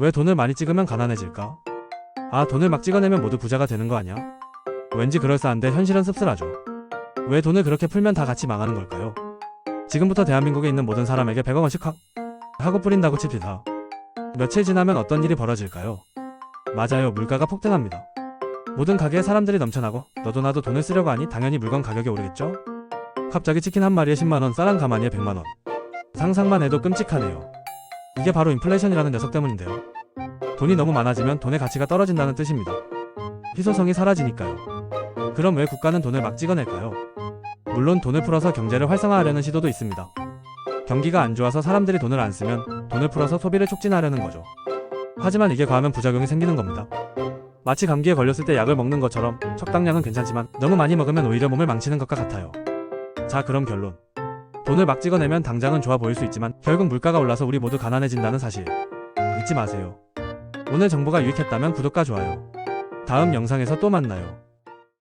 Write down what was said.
왜 돈을 많이 찍으면 가난해질까? 아, 돈을 막 찍어내면 모두 부자가 되는 거 아니야? 왠지 그럴싸한데 현실은 씁쓸하죠. 왜 돈을 그렇게 풀면 다 같이 망하는 걸까요? 지금부터 대한민국에 있는 모든 사람에게 100억 원씩 확 하고 뿌린다고 칩시다. 며칠 지나면 어떤 일이 벌어질까요? 맞아요, 물가가 폭등합니다. 모든 가게에 사람들이 넘쳐나고 너도 나도 돈을 쓰려고 하니 당연히 물건 가격이 오르겠죠? 갑자기 치킨 한 마리에 10만원, 쌀한 가마니에 100만원. 상상만 해도 끔찍하네요. 이게 바로 인플레이션이라는 녀석 때문인데요. 돈이 너무 많아지면 돈의 가치가 떨어진다는 뜻입니다. 희소성이 사라지니까요. 그럼 왜 국가는 돈을 막 찍어낼까요? 물론 돈을 풀어서 경제를 활성화하려는 시도도 있습니다. 경기가 안 좋아서 사람들이 돈을 안 쓰면 돈을 풀어서 소비를 촉진하려는 거죠. 하지만 이게 과하면 부작용이 생기는 겁니다. 마치 감기에 걸렸을 때 약을 먹는 것처럼 적당량은 괜찮지만 너무 많이 먹으면 오히려 몸을 망치는 것과 같아요. 자, 그럼 결론. 돈을 막 찍어내면 당장은 좋아 보일 수 있지만 결국 물가가 올라서 우리 모두 가난해진다는 사실. 잊지 마세요. 오늘 정보가 유익했다면 구독과 좋아요. 다음 영상에서 또 만나요.